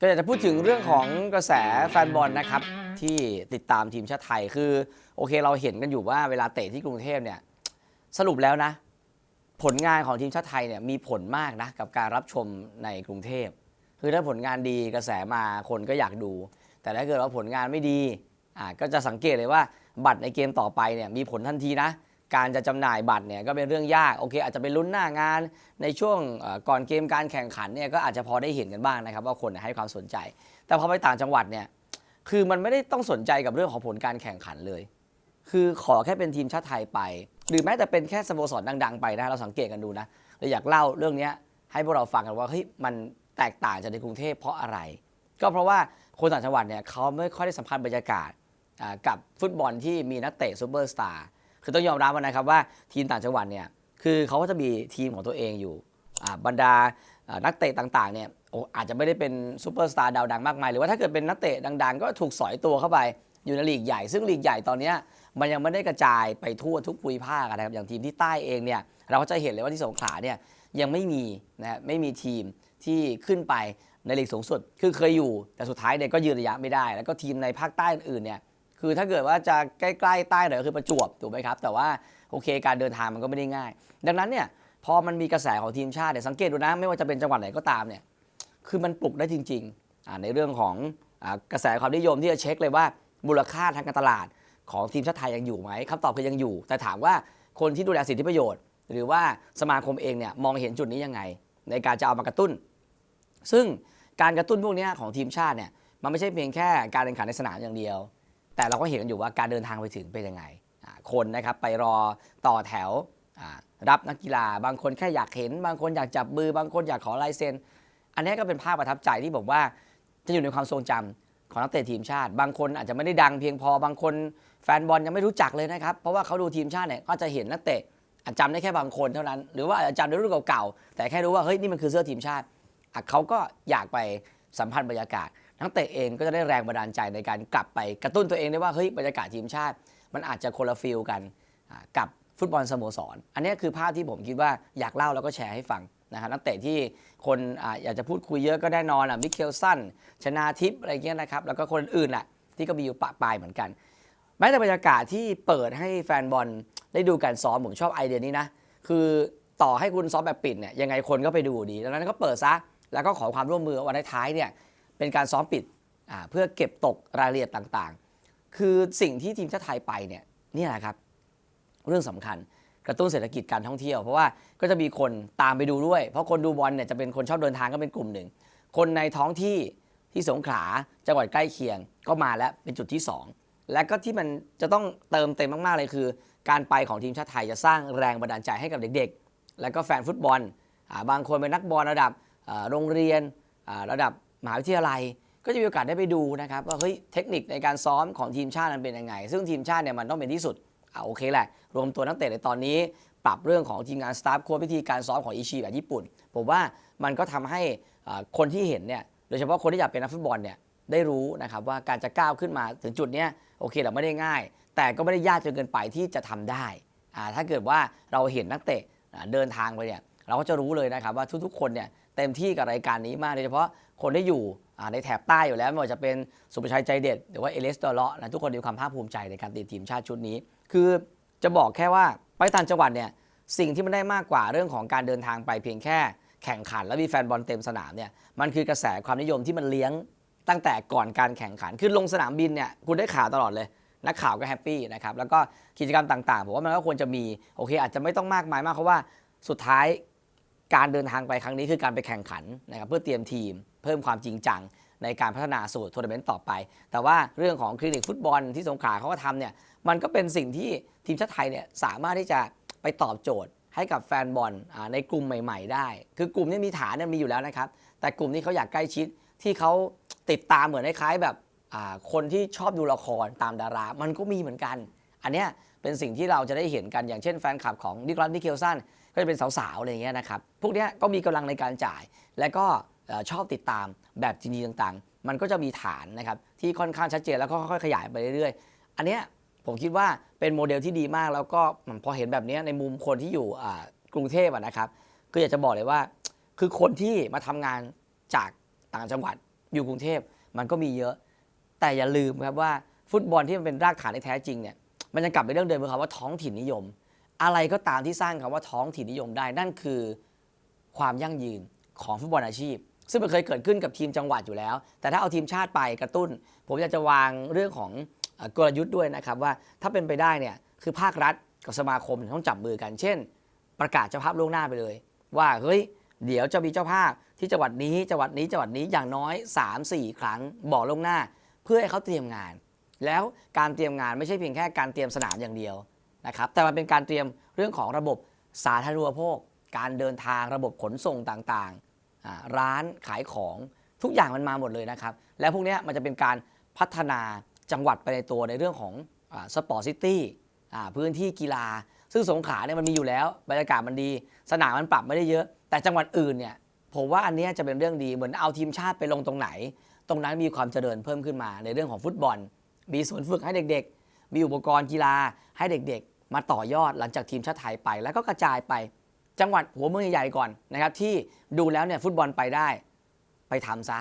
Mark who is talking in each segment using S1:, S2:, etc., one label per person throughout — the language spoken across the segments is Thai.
S1: ก็อยากจะพูดถึงเรื่องของกระแสแฟนบอลนะครับ ที่ติดตามทีมชาติไทยคือ โอเคเราเห็นกันอยู่ว่าเวลาเตะที่กรุงเทพเนี่ยสรุปแล้วนะ ผลงานของทีมชาติไทยเนี่ยมีผลมากนะกับการรับชมในกรุงเทพ คือถ้าผลงานดีกระแสมาคนก็อยากดู แต่ถ้าเกิดว่าผลงานไม่ดีอ่าก็จะสังเกตเลยว่าบัตรในเกมต่อไปเนี่ยมีผลทันทีนะ การจะจำหน่ายบัตรเนี่ยก็เป็นเรื่องยากโอเค อาจจะเป็นลุ้นหน้างานในช่วงก่อนเกมการแข่งขันเนี่ยก็อาจจะพอได้เห็นกันบ้างนะครับว่าคนให้ความสนใจ แต่พอไปต่างจังหวัดเนี่ยคือมันไม่ได้ต้องสนใจกับเรื่องของผลการแข่งขันเลย คือขอแค่เป็นทีมชาติไทยไป หรือแม้แต่เป็นแค่สโมสรดังๆไปนะเราสังเกตกันดูนะเลยอยากเล่าเรื่องนี้ให้พวกเราฟังกันว่าเฮ้ยมันแตกต่างจากในกรุงเทพเพราะอะไร ก็เพราะว่าคนต่างจังหวัดเนี่ยเขาไม่ค่อยได้สัมผัสบรรยากาศกับฟุตบอลที่มีนักเตะซูเปอร์สตาร์ คือต้องยอมรับนะครับว่าทีมต่างจังหวัดเนี่ยคือเขาก็จะมีทีมของตัวเองอยู่บรรดานักเตะต่างๆเนี่ยโอ้อาจจะไม่ได้เป็นซูเปอร์สตาร์ดาวดังมากมายหรือว่าถ้าเกิดเป็นนักเตะดัง ๆ ก็ถูกสอยตัวเข้าไปอยู่ในลีกใหญ่ ซึ่งลีกใหญ่ตอนนี้มันยังไม่ได้กระจายไปทั่วทุกภูมิภาคนะครับอย่างทีมที่ใต้เองเนี่ยเราก็จะเห็นเลยว่าที่สงขลาเนี่ยยังไม่มีนะฮะไม่มีทีมที่ขึ้นไปในลีกสูงสุด คือเคยอยู่แต่สุดท้ายเนี่ยก็ยืนระยะไม่ได้ แล้วก็ทีมในภาคใต้อื่นๆเนี่ย คือถ้าเกิดว่าจะใกล้ๆใต้หน่อยก็คือประจวบถูกไหมครับ แต่ว่าโอเคการเดินทางมันก็ไม่ได้ง่าย ดังนั้นเนี่ยพอมันมีกระแสของทีมชาติเนี่ยสังเกตดูนะ ไม่ว่าจะเป็นจังหวัดไหนก็ตามเนี่ยคือมันปลุกได้จริงๆอ่าในเรื่องของอกระแสความนิยมที่จะเช็คเลยว่ามูลค่าทางการตลาดของทีมชาติไทยยังอยู่ไหมคำตอบคือยังอยู่ แต่ถามว่าคนที่ดูแลสิทธิประโยชน์ หรือว่าสมาคมเองเนี่ยมองเห็นจุดนี้ยังไง ในการจะเอามากระตุ้น ซึ่งการกระตุ้นพวกนี้ของทีมชาติเนี่ยมันไม่ใช่เพียงแค่การแข่งขันในสนามอย่างเดียว แต่เราก็เห็นกันอยู่ว่าการเดินทางไปถึงเป็นยังไง คนนะครับไปรอต่อแถวรับนักกีฬา บางคนแค่อยากเห็น บางคนอยากจับมือบางคนอยากขอลายเซ็น อันนี้ก็เป็นภาพประทับใจที่บอกว่าจะอยู่ในความทรงจำของนักเตะทีมชาติ บางคนอาจจะไม่ได้ดังเพียงพอ บางคนแฟนบอลยังไม่รู้จักเลยนะครับ เพราะว่าเขาดูทีมชาติเนี่ยก็จะเห็นนักเตะอาจจำได้แค่บางคนเท่านั้น หรือว่าอาจจะจำในรุ่นเก่าๆ แต่แค่รู้ว่าเฮ้ยนี่มันคือเสื้อทีมชาติเขาก็อยากไปสัมผัสบรรยากาศ นักเตะเองก็จะได้แรงบันดาลใจในการกลับไปกระตุ้นตัวเองได้ว่าเฮ้ยบรรยากาศทีมชาติ มันอาจจะคนละฟิลกันกับฟุตบอลสโมสร อันนี้คือภาพที่ผมคิดว่าอยากเล่าแล้วก็แชร์ให้ฟังนะครับนักเตะที่คนออยากจะพูดคุยเยอะก็แน่นอนอะมิเคลสันชนาทิพย์อะไรเงี้ยนะครับ แล้วก็คนอื่นแหละที่ก็มีอยู่ปะปลายเหมือนกัน แม้แต่บรรยากาศที่เปิดให้แฟนบอลได้ดูการซ้อมผมชอบไอเดียนี้นะคือต่อให้คุณซ้อมแบบปิดเนี่ยยังไงคนก็ไปดูดีดังนั้นก็เปิดซะแล้วก็ขอความร่วมมือวันท้ายเนี่ย เป็นการซ้อมปิดเพื่อเก็บตกรายละเอียดต่างๆ คือสิ่งที่ทีมชาติไทยไปเนี่ยนี่แหละครับ เรื่องสำคัญกระตุ้นเศรษฐกิจการท่องเที่ยว เพราะว่าก็จะมีคนตามไปดูด้วย เพราะคนดูบอลเนี่ยจะเป็นคนชอบเดินทางก็เป็นกลุ่มหนึ่ง คนในท้องที่ที่สงขลาจังหวัดใกล้เคียงก็มาแล้วเป็นจุดที่สองและก็ที่มันจะต้องเติมเต็มมาก ๆ เลยคือ การไปของทีมชาติไทยจะสร้างแรงบันดาลใจให้กับเด็ก ๆ และก็แฟนฟุตบอลบางคนเป็นนักบอลระดับโรงเรียนระดับ มหาวิทยาลัยก็จะมีโอกาสได้ไปดูนะครับว่าเฮ้ยเทคนิคในการซ้อมของทีมชาติมันเป็นยังไง ซึ่งทีมชาติเนี่ยมันต้องเป็นที่สุดอ่าโอเคแหละ รวมตัวนักเตะในตอนนี้ ปรับเรื่องของทีมงานสตาฟค้ชวิธีการซ้อมของอิชิแบบญี่ปุ่น ผมว่ามันก็ทำให้คนที่เห็นเนี่ยโดยเฉพาะคนที่อยากเป็นนักฟุตบอลเนี่ยได้รู้นะครับว่าการจะก้าวขึ้นมาถึงจุดนี้โอเคเราไม่ได้ง่าย แต่ก็ไม่ได้ยากจนเกินไปที่จะทำได้ถ้าเกิดว่าเราเห็นนักเตะเดินทางไปเนี่ยเราก็จะรู้เลยนะครับว่าทุกๆ คนเนี่ยเต็มที่กับรายการนี้มากโดยเฉพาะ คนที่อยู่ในแถบใต้อยู่แล้วไม่ว่าจะเป็นสุภชัยใจเด็ดหรือว่าเอเลสตอเลาะนะทุกคนมีความภาคภูมิใจในการติดทีมชาติชุดนี้ คือจะบอกแค่ว่าไปต่างจังหวัดเนี่ยสิ่งที่มันได้มากกว่าเรื่องของการเดินทางไปเพียงแค่แข่งขัน แล้วมีแฟนบอลเต็มสนามเนี่ยมันคือกระแสความนิยมที่มันเลี้ยงตั้งแต่ก่อนการแข่งขันคือลงสนามบินเนี่ยคุณได้ข่าวตลอดเลยนักข่าวก็แฮปปี้นะครับแล้วก็กิจกรรมต่างๆผมว่ามันก็ควรจะมีโอเค อาจจะไม่ต้องมากมายมากเพราะว่าสุดท้าย การเดินทางไปครั้งนี้คือการไปแข่งขันนะครับเพื่อเตรียมทีม เพิ่มความจริงจังในการพัฒนาสู่ทัวร์นาเมนต์ต่อไป แต่ว่าเรื่องของคลินิกฟุตบอลที่สงขลาเขาก็ทำเนี่ยมันก็เป็นสิ่งที่ทีมชาติไทยเนี่ยสามารถที่จะไปตอบโจทย์ให้กับแฟนบอลในกลุ่มใหม่ ๆ ได้ คือกลุ่มนี้มีฐานเนี่ยมีอยู่แล้วนะครับ แต่กลุ่มที่เขาอยากใกล้ชิดที่เขาติดตามเหมือนคล้ายๆแบบคนที่ชอบดูละครตามดารา มันก็มีเหมือนกัน อันเนี้ยเป็นสิ่งที่เราจะได้เห็นกันอย่างเช่นแฟนคลับของนิโคลัสมิเคลสัน ก็จะเป็นสาวๆอะไรอย่างเงี้ยนะครับ พวกนี้ก็มีกำลังในการจ่าย และก็ชอบติดตามแบบจริงๆต่างๆ มันก็จะมีฐานนะครับที่ค่อนข้างชัดเจนแล้วก็ค่อยๆขยายไปเรื่อยๆ อันเนี้ยผมคิดว่าเป็นโมเดลที่ดีมากแล้วก็พอเห็นแบบนี้ในมุมคนที่อยู่กรุงเทพนะครับก็อยากจะบอกเลยว่า คือคนที่มาทำงานจากต่างจังหวัดอยู่กรุงเทพมันก็มีเยอะ แต่อย่าลืมครับว่าฟุตบอลที่มันเป็นรากฐานที่แท้จริงเนี่ยมันจะกลับไปเรื่องเดิมคือคำว่าท้องถิ่นนิยม อะไรก็ตามที่สร้างคำว่าท้องถิ่นนิยมได้นั่นคือความยั่งยืนของฟุตบอลอาชีพ ซึ่งมันเคยเกิดขึ้นกับทีมจังหวัดอยู่แล้ว แต่ถ้าเอาทีมชาติไปกระตุ้น ผมอยากจะวางเรื่องของกลยุทธ์ด้วยนะครับว่าถ้าเป็นไปได้เนี่ยคือภาครัฐกับสมาคมต้องจับมือกัน เช่น ประกาศเจ้าภาพล่วงหน้าไปเลย ว่าเฮ้ยเดี๋ยวจะมีเจ้าภาพที่จังหวัดนี้จังหวัดนี้จังหวัดนี้อย่างน้อย 3-4 ครั้งบอกล่วงหน้า เพื่อให้เขาเตรียมงาน แล้วการเตรียมงานไม่ใช่เพียงแค่การเตรียมสนามอย่างเดียว นะครับแต่มันเป็นการเตรียมเรื่องของระบบสาธารณูปโภค การเดินทางระบบขนส่งต่างๆ ร้านขายของทุกอย่างมันมาหมดเลยนะครับ แล้วพวกนี้มันจะเป็นการพัฒนาจังหวัดไปในตัวในเรื่องของสปอร์ตซิตี้พื้นที่กีฬา ซึ่งสงขลาเนี่ยมันมีอยู่แล้ว บรรยากาศมันดี สนามมันปรับไม่ได้เยอะ แต่จังหวัดอื่นเนี่ยผมว่าอันนี้จะเป็นเรื่องดีเหมือนเอาทีมชาติไปลงตรงไหน ตรงนั้นมีความเจริญเพิ่มขึ้นมาในเรื่องของฟุตบอล มีสวนฝึกให้เด็กๆ มีอุปกรณ์กีฬาให้เด็กๆ มาต่อยอดหลังจากทีมชาติไทยไปแล้วก็กระจายไปจังหวัดหัวเมืองใหญ่ๆก่อนนะครับ ที่ดูแล้วเนี่ยฟุตบอลไปได้ไปทำซะ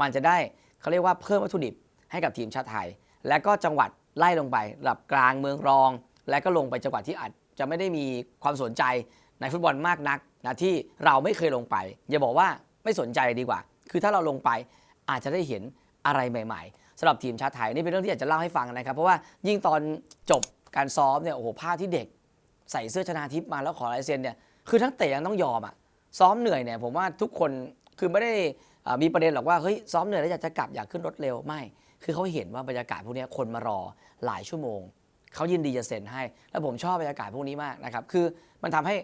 S1: มันจะได้เขาเรียกว่าเพิ่มวัตถุดิบให้กับทีมชาติไทย และก็จังหวัดไล่ลงไประดับกลางเมืองรอง และก็ลงไปจังหวัดที่อาจจะไม่ได้มีความสนใจในฟุตบอลมากนักนะที่เราไม่เคยลงไป อย่าบอกว่าไม่สนใจดีกว่า คือถ้าเราลงไปอาจจะได้เห็นอะไรใหม่ ๆสำหรับทีมชาติไทยนี่เป็นเรื่องที่อยากจะเล่าให้ฟังนะครับ เพราะว่ายิ่งตอนจบ การซ้อมเนี่ยโอ้โหภาพที่เด็ก ใส่เสื้อชนาทิพย์มาแล้วขอลายเซ็นเนี่ยคือทั้งเตะยังต้องยอมอะซ้อมเหนื่อยเนี่ยผมว่าทุกคนคือไม่ได้อ่อมีประเด็นหรอกว่าเฮ้ยซ้อมเหนื่อยแล้วอยากจะกลับอยากขึ้นรถเร็วไม่ คือเขาเห็นว่าบรรยากาศพวกเนี้ยคนมารอหลายชั่วโมงเขายินดีจะเซ็นให้ แล้วผมชอบบรรยากาศพวกนี้มากนะครับคือมันทำให้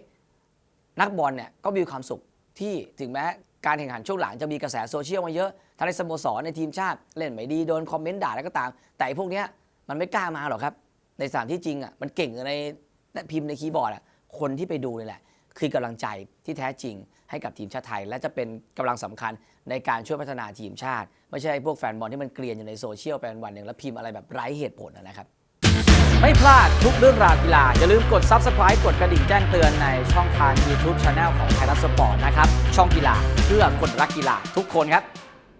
S1: นักบอลเนี่ยก็มีความสุขที่ถึงแม้การแข่งขันช่วงหลังจะมีกระแสโซเชียลมาเยอะทั้งในสโมสรในทีมชาติเล่นไม่ดีโดนคอมเมนต์ด่าแล้วก็ตาม แต่อ้พวกเนี้ยมันไม่กล้ามาหรอกครับ ในสถานที่จริงอะมันเก่งในพิมพ์ในคีย์บอร์ดอะคนที่ไปดูนี่แหละ คือกำลังใจที่แท้จริงให้กับทีมชาติไทย และจะเป็นกำลังสำคัญในการช่วยพัฒนาทีมชาติ ไม่ใช่พวกแฟนบอลที่มันเกลียนอยู่ในโซเชียลไปวันหนึ่งแล้วพิมพ์อะไรแบบไร้เหตุผลนะครับ
S2: ไม่พลาดทุกเรื่องราวกีฬา อย่าลืมกด Subscribe กดกระดิ่งแจ้งเตือนในช่องทาง YouTube Channel ของไทยรัฐสปอร์ตนะครับช่องกีฬาเพื่อคนรักกีฬาทุกคนครับ